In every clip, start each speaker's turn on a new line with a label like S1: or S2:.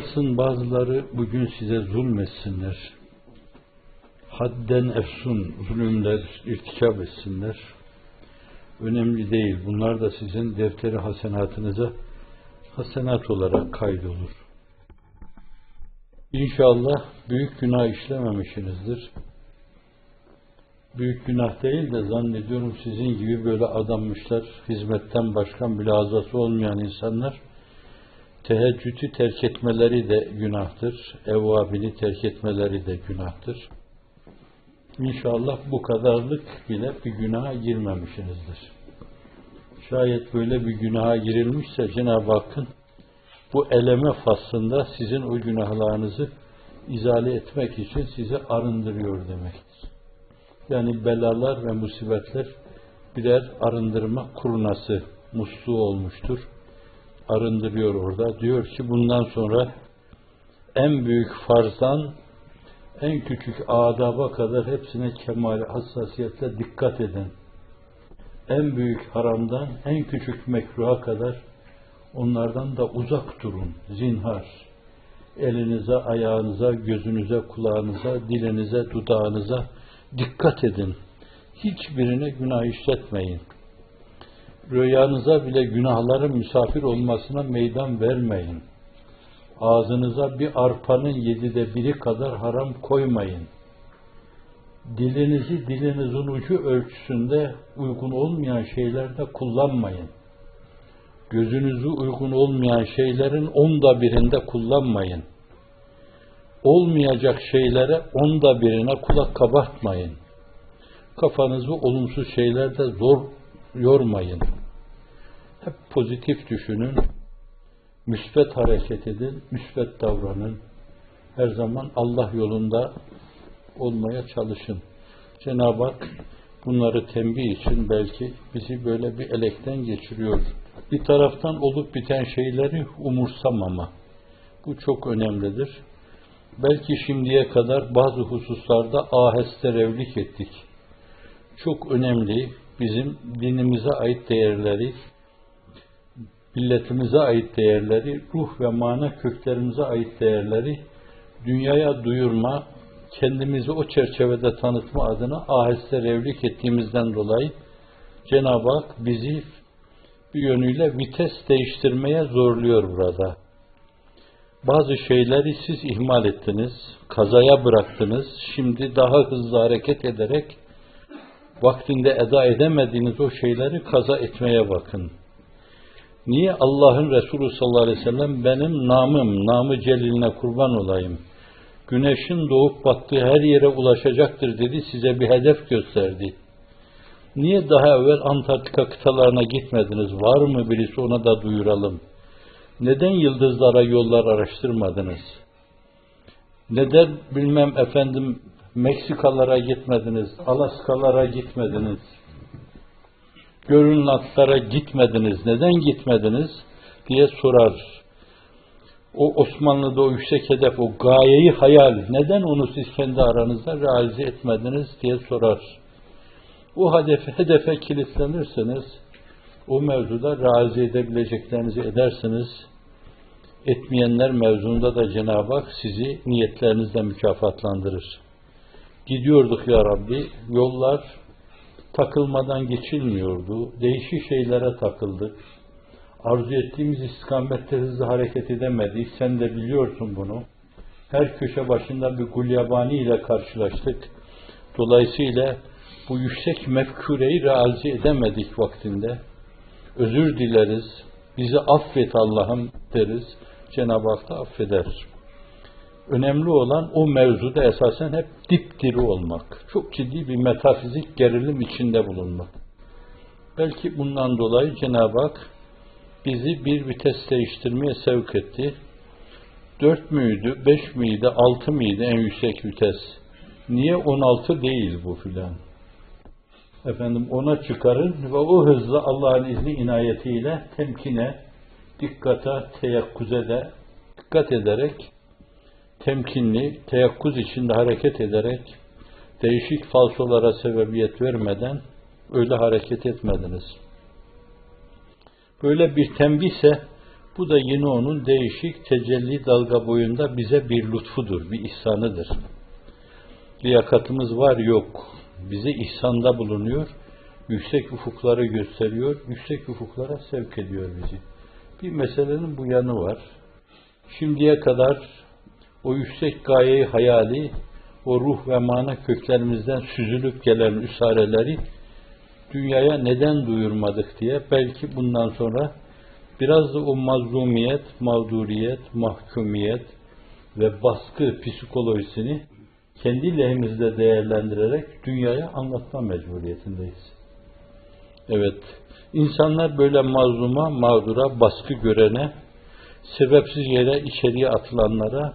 S1: Varsın bazıları bugün size zulmetsinler. Hadden efsun, zulümler irtikap etsinler. Önemli değil. Bunlar da sizin defteri hasenatınıza hasenat olarak kaydolur. İnşallah büyük günah işlememişsinizdir. Büyük günah değil de zannediyorum sizin gibi böyle adanmışlar, hizmetten başka mülazası olmayan insanlar teheccüdü terk etmeleri de günahtır. Evvabini terk etmeleri de günahtır. İnşallah bu kadarlık bile bir günaha girmemişsinizdir. Şayet böyle bir günaha girilmişse Cenab-ı Hakk'ın bu eleme faslında sizin o günahlarınızı izale etmek için sizi arındırıyor demektir. Yani belalar ve musibetler birer arındırma kurnası, musluğu olmuştur. Arındırıyor orada. Diyor ki bundan sonra en büyük farzdan en küçük adaba kadar hepsine kemal hassasiyetle dikkat edin. En büyük haramdan en küçük mekruha kadar onlardan da uzak durun. Zinhar. Elinize, ayağınıza, gözünüze, kulağınıza, dilinize, dudağınıza dikkat edin. Hiçbirine günah işletmeyin. Rüyanıza bile günahların misafir olmasına meydan vermeyin. Ağzınıza bir arpanın yedide biri kadar haram koymayın. Dilinizi dilinizin ucu ölçüsünde uygun olmayan şeylerde kullanmayın. Gözünüzü uygun olmayan şeylerin onda birinde kullanmayın. Olmayacak şeylere onda birine kulak kabartmayın. Kafanızı olumsuz şeylerde zor yormayın. Hep pozitif düşünün, müsbet hareket edin, müsbet davranın. Her zaman Allah yolunda olmaya çalışın. Cenab-ı Hak bunları tembih için belki bizi böyle bir elekten geçiriyor. Bir taraftan olup biten şeyleri umursamama. Bu çok önemlidir. Belki şimdiye kadar bazı hususlarda aheste revlik ettik. Çok önemli bizim dinimize ait değerleri, milletimize ait değerleri, ruh ve mana köklerimize ait değerleri dünyaya duyurma, kendimizi o çerçevede tanıtma adına aheste revlik ettiğimizden dolayı Cenab-ı Hak bizi bir yönüyle vites değiştirmeye zorluyor burada. Bazı şeyleri siz ihmal ettiniz, kazaya bıraktınız. Şimdi daha hızlı hareket ederek vaktinde eda edemediğiniz o şeyleri kaza etmeye bakın. Niye Allah'ın Resulü sallallahu aleyhi ve sellem benim namım, namı celiline kurban olayım. Güneşin doğup battığı her yere ulaşacaktır dedi, size bir hedef gösterdi. Niye daha evvel Antarktika kıtalarına gitmediniz? Var mı birisi ona da duyuralım. Neden yıldızlara yollar araştırmadınız? Neden bilmem efendim Meksikalara gitmediniz, Alaskalara gitmediniz, Görünlatlara gitmediniz, neden gitmediniz diye sorar. O Osmanlı'da o yüksek hedef, o gayeyi hayal, neden onu siz kendi aranızda realize etmediniz diye sorar. O hedefe, hedefe kilitlenirseniz, o mevzuda realize edebileceklerinizi edersiniz. Etmeyenler mevzunda da Cenab-ı Hak sizi niyetlerinizle mükafatlandırır. Gidiyorduk ya Rabbi, yollar takılmadan geçilmiyordu. Değişik şeylere takıldık. Arzu ettiğimiz istikamette hızlı hareket edemedik. Sen de biliyorsun bunu. Her köşe başında bir gulyabani ile karşılaştık. Dolayısıyla bu yüksek mefkureyi realize edemedik vaktinde. Özür dileriz. Bizi affet Allah'ım deriz. Cenab-ı Hak da affeder. Önemli olan o mevzuda esasen hep dipdiri olmak. Çok ciddi bir metafizik gerilim içinde bulunmak. Belki bundan dolayı Cenab-ı Hak bizi bir vites değiştirmeye sevk etti. Dört müydü, beş miydi, altı mıydı en yüksek vites? Niye on altı değil bu filan? Efendim ona çıkarın ve o hızla Allah'ın izni inayetiyle temkine, dikkate, teyakkuze de dikkat ederek temkinli, teyakkuz içinde hareket ederek değişik falsolara sebebiyet vermeden öyle hareket etmediniz. Böyle bir tembihse bu da yine onun değişik tecelli dalga boyunda bize bir lütfudur, bir ihsanıdır. Liyakatımız var yok. Bize ihsanda bulunuyor. Yüksek ufukları gösteriyor. Yüksek ufuklara sevk ediyor bizi. Bir meselenin bu yanı var. Şimdiye kadar o yüksek gayeyi hayali, o ruh ve mana köklerimizden süzülüp gelen üsareleri dünyaya neden duyurmadık diye belki bundan sonra biraz da o mazlumiyet, mağduriyet, mahkumiyet ve baskı psikolojisini kendi lehimizde değerlendirerek dünyaya anlatma mecburiyetindeyiz. Evet, insanlar böyle mazluma, mağdura, baskı görene, sebepsiz yere içeriye atılanlara,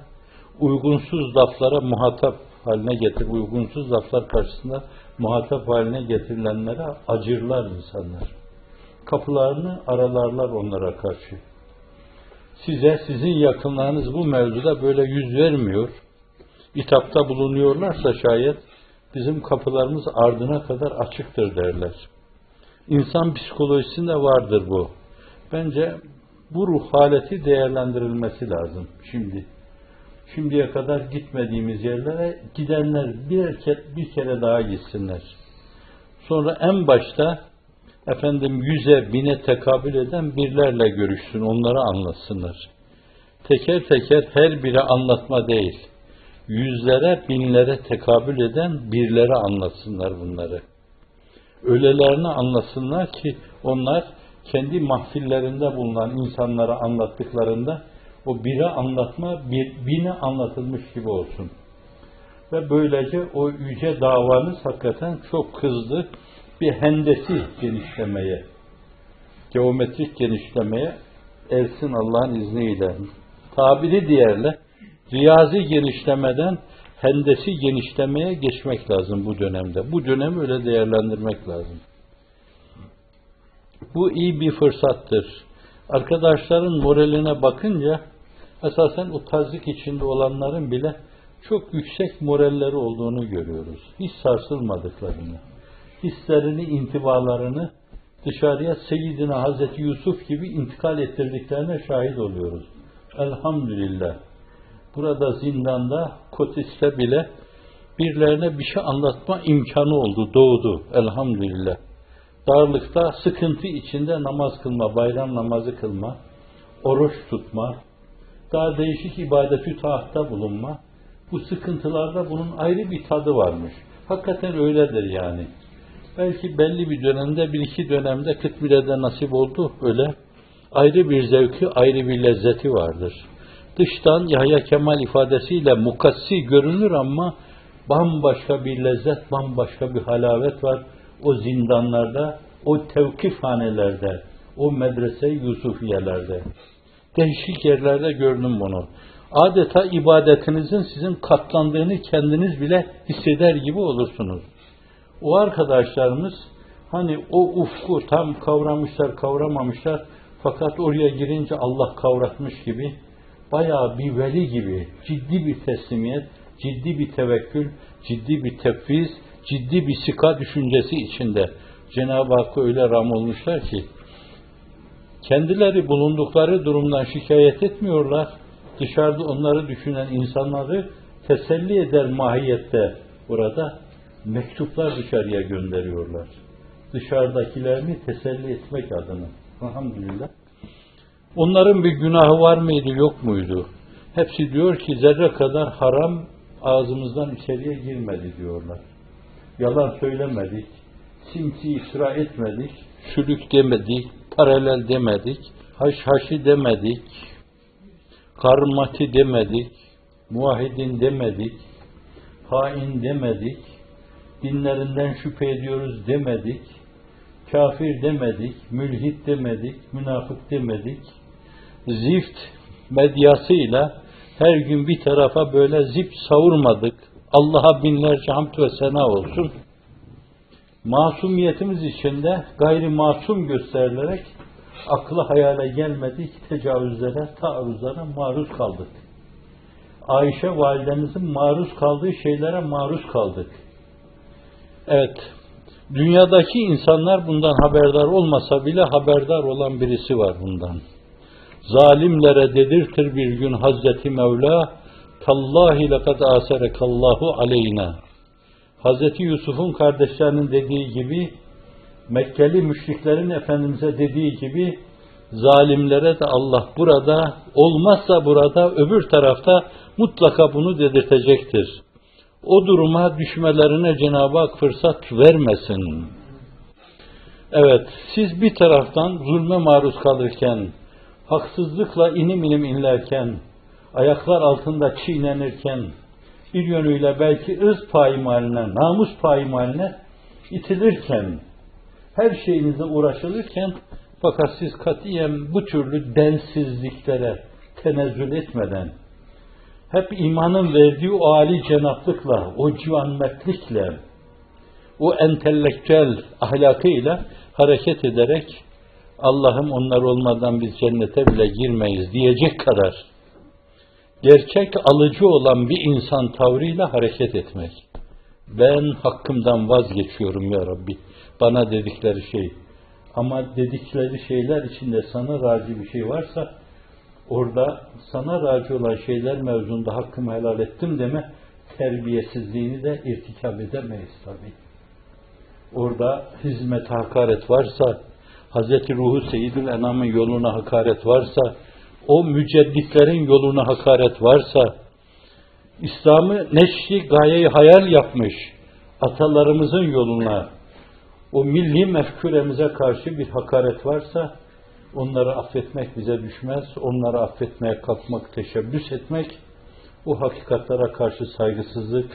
S1: uygunsuz laflara muhatap haline getir, uygunsuz laflar karşısında muhatap haline getirilenlere acırlar insanlar. Kapılarını aralarlar onlara karşı. Size, sizin yakınlarınız bu mevzuda böyle yüz vermiyor, itapta bulunuyorlarsa şayet bizim kapılarımız ardına kadar açıktır derler. İnsan psikolojisinde vardır bu. Bence bu ruh haleti değerlendirilmesi lazım şimdi. Şimdiye kadar gitmediğimiz yerlere gidenler bir, kere, bir kere daha gitsinler. Sonra en başta efendim yüze, bine tekabül eden birlerle görüşsün, onlara anlatsınlar. Teker teker her biri anlatma değil, yüzlere, binlere tekabül eden birlere anlatsınlar bunları. Öylelerini anlasınlar ki onlar kendi mahfillerinde bulunan insanlara anlattıklarında o bire anlatma bir, bine anlatılmış gibi olsun. Ve böylece o yüce davanız hakikaten çok hızlı bir hendesi genişlemeye, geometrik genişlemeye ersin Allah'ın izniyle. Tabiri diğerle riyazi genişlemeden hendesi genişlemeye geçmek lazım bu dönemde. Bu dönemi öyle değerlendirmek lazım. Bu iyi bir fırsattır. Arkadaşların moraline bakınca esasen o tazik içinde olanların bile çok yüksek moralleri olduğunu görüyoruz. Hiç sarsılmadıklarını, hislerini, intibalarını dışarıya Seyyidina Hazreti Yusuf gibi intikal ettirdiklerine şahit oluyoruz. Elhamdülillah. Burada zindanda, Kotis'te bile birilerine bir şey anlatma imkanı oldu, doğdu. Elhamdülillah. Darlıkta, sıkıntı içinde namaz kılma, bayram namazı kılma, oruç tutma, daha değişik ibadeti taatta bulunma. Bu sıkıntılarda bunun ayrı bir tadı varmış. Hakikaten öyledir yani. Belki belli bir dönemde, bir iki dönemde kıtbilede nasip oldu öyle. Ayrı bir zevki, ayrı bir lezzeti vardır. Dıştan Yahya Kemal ifadesiyle mukassi görünür ama bambaşka bir lezzet, bambaşka bir halavet var. O zindanlarda, o tevkifhanelerde, o medrese Yusufiyelerde. Değişik yerlerde gördüm bunu. Adeta ibadetinizin sizin katlandığını kendiniz bile hisseder gibi olursunuz. O arkadaşlarımız hani o ufku tam kavramışlar, kavramamışlar fakat oraya girince Allah kavratmış gibi bayağı bir veli gibi ciddi bir teslimiyet, ciddi bir tevekkül, ciddi bir tefviz, ciddi bir sika düşüncesi içinde Cenab-ı Hakk'a öyle ram olmuşlar ki kendileri bulundukları durumdan şikayet etmiyorlar. Dışarıda onları düşünen insanları teselli eder mahiyette burada mektuplar dışarıya gönderiyorlar. Dışarıdakilerini teselli etmek adına. Elhamdülillah. Onların bir günahı var mıydı, yok muydu? Hepsi diyor ki zerre kadar haram ağzımızdan içeriye girmedi diyorlar. Yalan söylemedik, simsi isra etmedik, çürük demedik, paralel demedik, haş haşi demedik, karmati demedik, muahidin demedik, hain demedik, dinlerinden şüphe ediyoruz demedik, kafir demedik, mülhit demedik, münafık demedik, zift medyasıyla her gün bir tarafa böyle zip savurmadık. Allah'a binlerce hamd ve sena olsun. Masumiyetimiz içinde gayri masum gösterilerek akla hayale gelmedik tecavüzlere, taarruzlara maruz kaldık. Ayşe validemizin maruz kaldığı şeylere maruz kaldık. Evet, dünyadaki insanlar bundan haberdar olmasa bile haberdar olan birisi var bundan. Zalimlere dedirtir bir gün Hazreti Mevla, Tallahi lekad aserekallahu aleyna. Hazreti Yusuf'un kardeşlerinin dediği gibi, Mekkeli müşriklerin Efendimiz'e dediği gibi, zalimlere de Allah burada, olmazsa burada, öbür tarafta mutlaka bunu dedirtecektir. O duruma düşmelerine Cenab-ı Hak fırsat vermesin. Evet, siz bir taraftan zulme maruz kalırken, haksızlıkla inim inim inlerken, ayaklar altında çiğnenirken, bir yönüyle belki ırz paymaline, namus paymaline itilirken, her şeyinize uğraşılırken, fakat siz katiyen bu türlü densizliklere tenezzül etmeden, hep imanın verdiği o âli cenaplıkla, o civanmetlikle, o entelektüel ahlakıyla hareket ederek Allah'ım onlar olmadan biz cennete bile girmeyiz diyecek kadar gerçek alıcı olan bir insan tavrıyla hareket etmek. Ben hakkımdan vazgeçiyorum ya Rabbi. Bana dedikleri şey. Ama dedikleri şeyler içinde sana razı bir şey varsa orada sana razı olan şeyler mevzunda hakkımı helal ettim deme terbiyesizliğini de irtikap edemeyiz tabi. Orada hizmet hakaret varsa, Hz. Ruhu Seyyidül Enam'ın yoluna hakaret varsa, o mücedditlerin yoluna hakaret varsa, İslam'ı neşri gayeyi hayal yapmış atalarımızın yoluna, o milli mefküremize karşı bir hakaret varsa, onları affetmek bize düşmez, onları affetmeye kalkmak, teşebbüs etmek, o hakikatlere karşı saygısızlık,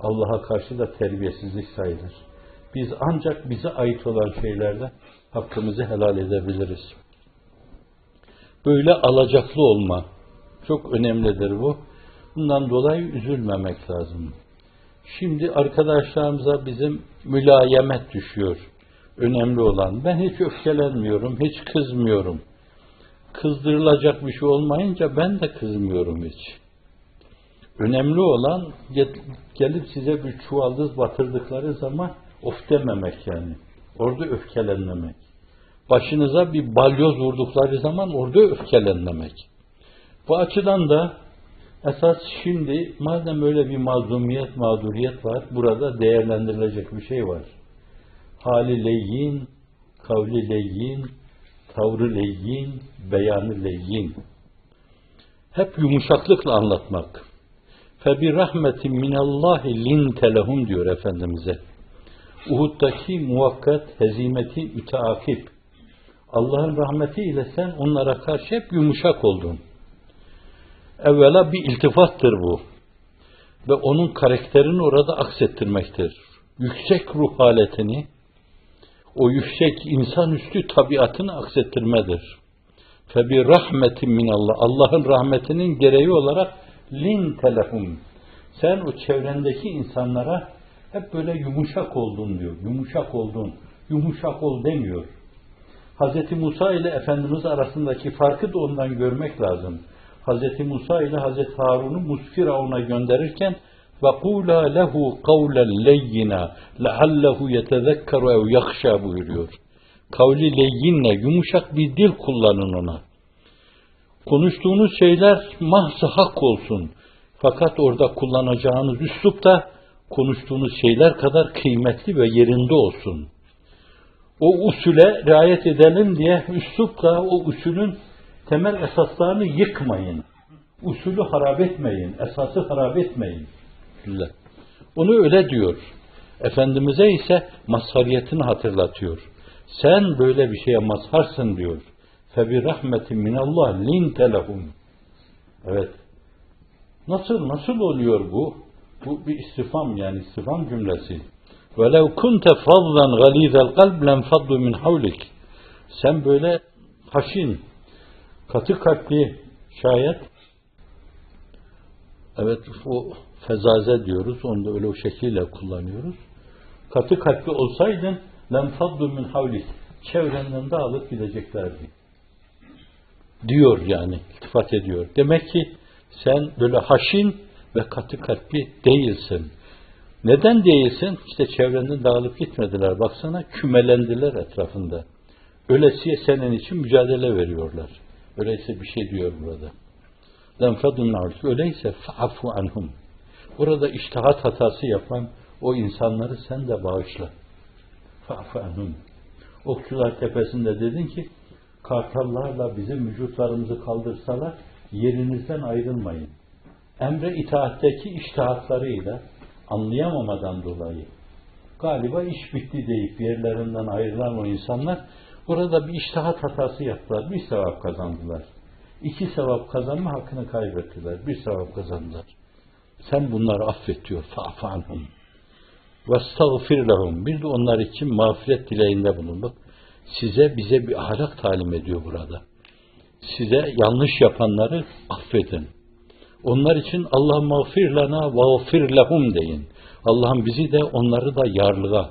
S1: Allah'a karşı da terbiyesizlik sayılır. Biz ancak bize ait olan şeylerde hakkımızı helal edebiliriz. Böyle alacaklı olma çok önemlidir bu. Bundan dolayı üzülmemek lazım. Şimdi arkadaşlarımıza bizim mülayemet düşüyor. Önemli olan. Ben hiç öfkelenmiyorum, hiç kızmıyorum. Kızdırılacak bir şey olmayınca ben de kızmıyorum hiç. Önemli olan gelip size bir çuvaldız batırdıkları zaman of dememek yani. Orada öfkelenmemek. Başınıza bir balyoz vurdukları zaman orada öfkelenmemek. Bu açıdan da esas şimdi madem öyle bir mazlumiyet, mağduriyet var, burada değerlendirilecek bir şey var. Hali leyyin, kavli leyyin, tavrı leyyin, beyanı leyyin. Hep yumuşaklıkla anlatmak. Febi rahmetin minallahi linte lehum diyor Efendimiz'e. Uhud'daki muvakkat hezimeti müteakip. Allah'ın rahmetiyle sen onlara karşı hep yumuşak oldun. Evvela bir iltifattır bu. Ve onun karakterini orada aksettirmektir. Yüksek ruh haletini, o yüksek insanüstü tabiatını aksettirmedir. Febi rahmetin minallah. Allah'ın rahmetinin gereği olarak lin telefum. Sen o çevrendeki insanlara hep böyle yumuşak oldun diyor. Yumuşak oldun. Yumuşak ol demiyor. Hz. Musa ile Efendimiz arasındaki farkı da ondan görmek lazım. Hz. Musa ile Hz. Harun'u Musfiravun'a gönderirken وَقُولَا لَهُ قَوْلًا لَيِّنَا لَعَلَّهُ يَتَذَكَّرُ اَوْ يَخْشَى buyuruyor. Kavli leyyinle, yumuşak bir dil kullanın ona. Konuştuğunuz şeyler mahzı hak olsun. Fakat orada kullanacağınız üslup da konuştuğunuz şeyler kadar kıymetli ve yerinde olsun. O usule riayet edelim diye üslupla o usulün temel esaslarını yıkmayın. Usulü harap etmeyin, esası harap etmeyin. Onu öyle diyor. Efendimiz'e ise mazhariyetini hatırlatıyor. Sen böyle bir şeye mazharsın diyor. Febi rahmetin minallah linte lehum. Evet. Nasıl nasıl oluyor bu? Bu bir istifam yani istifam cümlesi. وَلَوْ كُنْتَ فَضًّا غَلِيذَ الْقَلْبِ لَنْفَضُّ مِنْ حَوْلِكِ Sen böyle haşin, katı kalpli şayet evet o fezaze diyoruz. Onu da öyle o şekilde kullanıyoruz. Katı kalpli olsaydın لَنْفَضُّ min havlik Çevrenden dağılıp gideceklerdi. Diyor yani, iltifat ediyor. Demek ki sen böyle haşin ve katı kalpli değilsin. Neden değilsin? İşte çevrenden dağılıp gitmediler. Baksana kümelendiler etrafında. Ölesiye senin için mücadele veriyorlar. Öyleyse bir şey diyor burada. Lenfedun arz. Öyleyse fa'fu anhum. Burada iştihat hatası yapan o insanları sen de bağışla. Fa'fu anhum. Okçular tepesinde dedin ki kartallarla bizim vücutlarımızı kaldırsalar yerinizden ayrılmayın. Emre itaatteki iştihatlarıyla anlayamamadan dolayı galiba iş bitti deyip yerlerinden ayrılan o insanlar burada bir iştihat hatası yaptılar. Bir sevap kazandılar. İki sevap kazanma hakkını kaybettiler. Bir sevap kazandılar. Sen bunları affet diyor. Fa'fanhum. Vestağfir lehum. Bir de onlar için mağfiret dileğinde bulun. Size bize bir ahlak talim ediyor burada. Size yanlış yapanları affedin. Onlar için Allah mağfir lana ve lehum deyin. Allah'ım bizi de onları da yarlığa,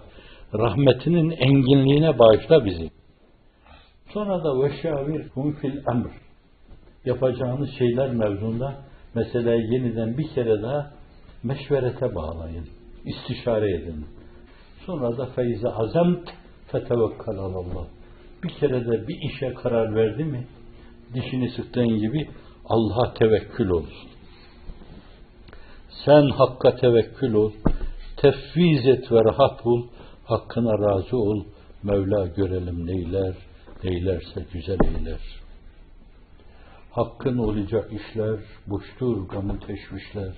S1: rahmetinin enginliğine bağışla bizi. Sonra da veşavir fil emr. Yapacağınız şeyler mevzunda meseleyi yeniden bir kere daha meşverete bağlayın. istişare edin. Sonra da feyze azemt fetevekkal alallah. Bir kere de bir işe karar verdi mi dişini sıktığın gibi Allah'a tevekkül olsun. Sen Hakk'a tevekkül ol, tefviz et ve rahat bul, Hakkına razı ol, Mevla görelim neyler, neylerse güzel eyler. Hakkın olacak işler, boştur gamı teşvişler,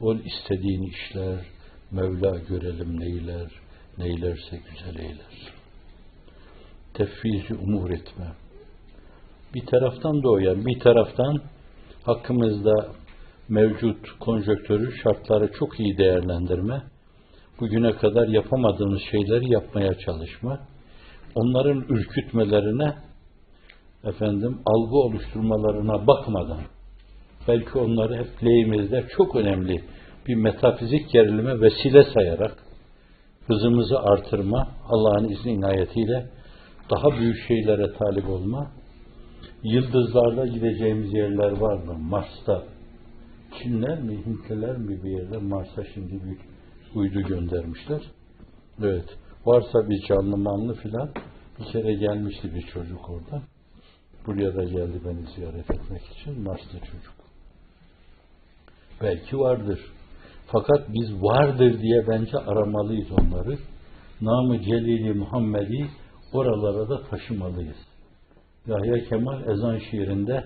S1: ol istediğin işler, Mevla görelim neyler, neylerse güzel eyler. Tefvizi umur etme. Bir taraftan doğuyan, bir taraftan hakkımızda mevcut konjöktörü, şartları çok iyi değerlendirme, bugüne kadar yapamadığımız şeyleri yapmaya çalışma, onların ürkütmelerine, efendim, algı oluşturmalarına bakmadan, belki onları hep lehimizde çok önemli bir metafizik gerilime vesile sayarak, hızımızı artırma, Allah'ın izni inayetiyle daha büyük şeylere talip olma, yıldızlarda gideceğimiz yerler var mı? Mars'ta, Çinler mi, Hintliler mi bir yerde Mars'a şimdi bir uydu göndermişler. Evet. Varsa bir canlı manlı filan bir kere gelmişti bir çocuk orada. Buraya da geldi beni ziyaret etmek için. Mars'ta çocuk. Belki vardır. Fakat biz vardır diye bence aramalıyız onları. Namı Celili Muhammed'i oralara da taşımalıyız. Yahya Kemal ezan şiirinde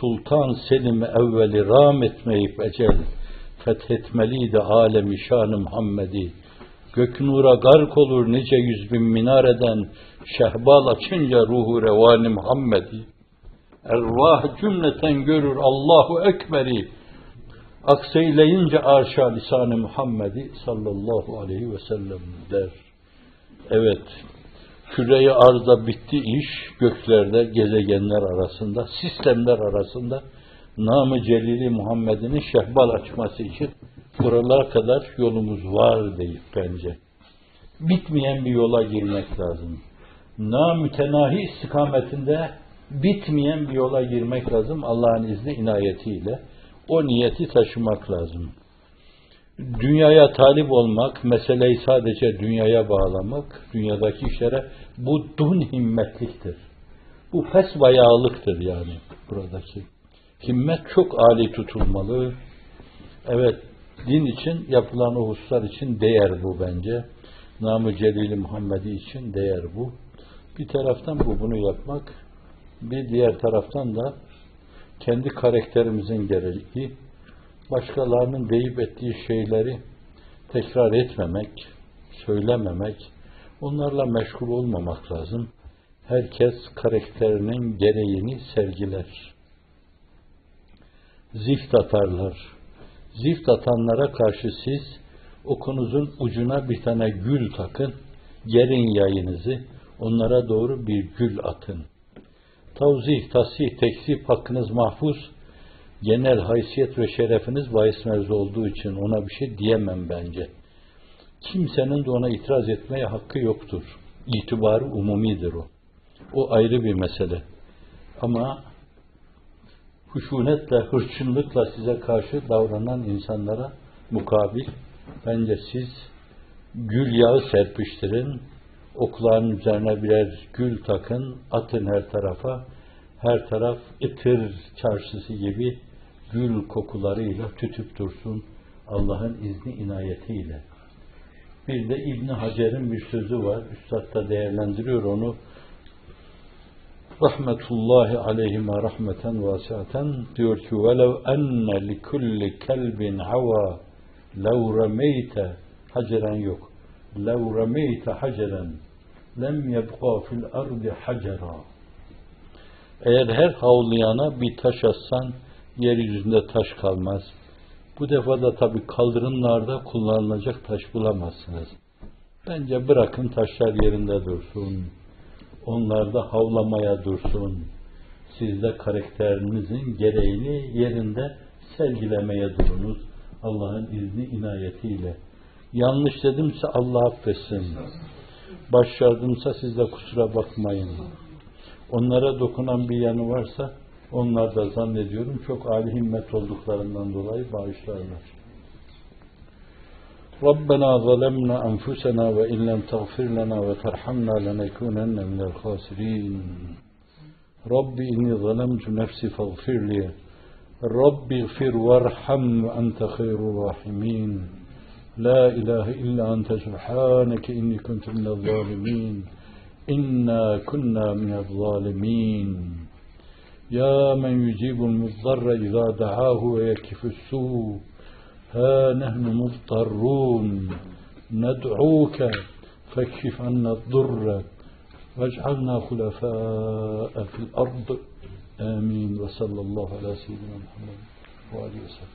S1: Sultan Selim evveli ram etmeyip ecel fethetmeliydi alemi şanı Muhammed'i. Gök nura gark olur nice yüz bin minareden şehbal açınca ruhu revani Muhammed'i. Ervah cümleten görür Allahu Ekber'i. Akseyleyince arşa lisanı Muhammed'i sallallahu aleyhi ve sellem der. Evet, küreyi arzda bitti iş, göklerde gezegenler arasında, sistemler arasında namı celili Muhammed'in şehbal açması için buralara kadar yolumuz var deyip bence. Bitmeyen bir yola girmek lazım. Namütenahi istikametinde bitmeyen bir yola girmek lazım Allah'ın izni inayetiyle. O niyeti taşımak lazım. Dünyaya talip olmak, meseleyi sadece dünyaya bağlamak, dünyadaki işlere bu dun himmetliktir. Bu fes bayağılıktır yani buradaki. Himmet çok âli tutulmalı. Evet, din için yapılan o hususlar için değer bu bence. Namı Celil Muhammedi için değer bu. Bir taraftan bu bunu yapmak, bir diğer taraftan da kendi karakterimizin gereği başkalarının deyip ettiği şeyleri tekrar etmemek, söylememek, onlarla meşgul olmamak lazım. Herkes karakterinin gereğini sergiler. Zift atarlar. Zift atanlara karşı siz okunuzun ucuna bir tane gül takın, gerin yayınızı, onlara doğru bir gül atın. Tavzih, tasih, tekzip hakkınız mahfuz, genel haysiyet ve şerefiniz bahis mevzu olduğu için ona bir şey diyemem bence. Kimsenin de ona itiraz etmeye hakkı yoktur. İtibarı umumidir o. O ayrı bir mesele. Ama huşunetle, hırçınlıkla size karşı davranan insanlara mukabil bence siz gül yağı serpiştirin, okların üzerine birer gül takın, atın her tarafa, Her taraf ıtır çarşısı gibi gül kokularıyla tütüp dursun Allah'ın izni inayetiyle. Bir de İbn Hacer'in bir sözü var. Üstad da değerlendiriyor onu. Rahmetullahi aleyhime rahmeten vasiaten diyor ki velev enne li kulli kelbin hava lev remeyte haceren yok. Lev remeyte haceren lem yebqa fil ardi hacera. Eğer her havlayana bir taş atsan yeryüzünde taş kalmaz. Bu defa da tabi kaldırımlarda kullanılacak taş bulamazsınız. Bence bırakın taşlar yerinde dursun. Onlar da havlamaya dursun. Siz de karakterinizin gereğini yerinde sergilemeye durunuz. Allah'ın izni inayetiyle. Yanlış dedimse Allah affetsin. Başardımsa siz de kusura bakmayın. Onlara dokunan bir yanı varsa onlar da zannediyorum çok âli himmet olduklarından dolayı bağışlarlar. ربنا ظلمنا أنفسنا وإن لم تغفر لنا وترحمنا لنكونن من الخاسرين رب إني ظلمت نفسي فاغفر لي رب اغفر وارحم وأنت خير الراحمين لا إله إلا أنت سبحانك إني كنت من الظالمين إنا كنا من الظالمين يا من يجيب المضطر إذا دعاه ويكف السوء. ها نحن مضطرون. ندعوك فاكشف عنا الضر. واجعلنا خلفاء في الأرض. آمين. وصلى الله على سيدنا محمد وآله وسلم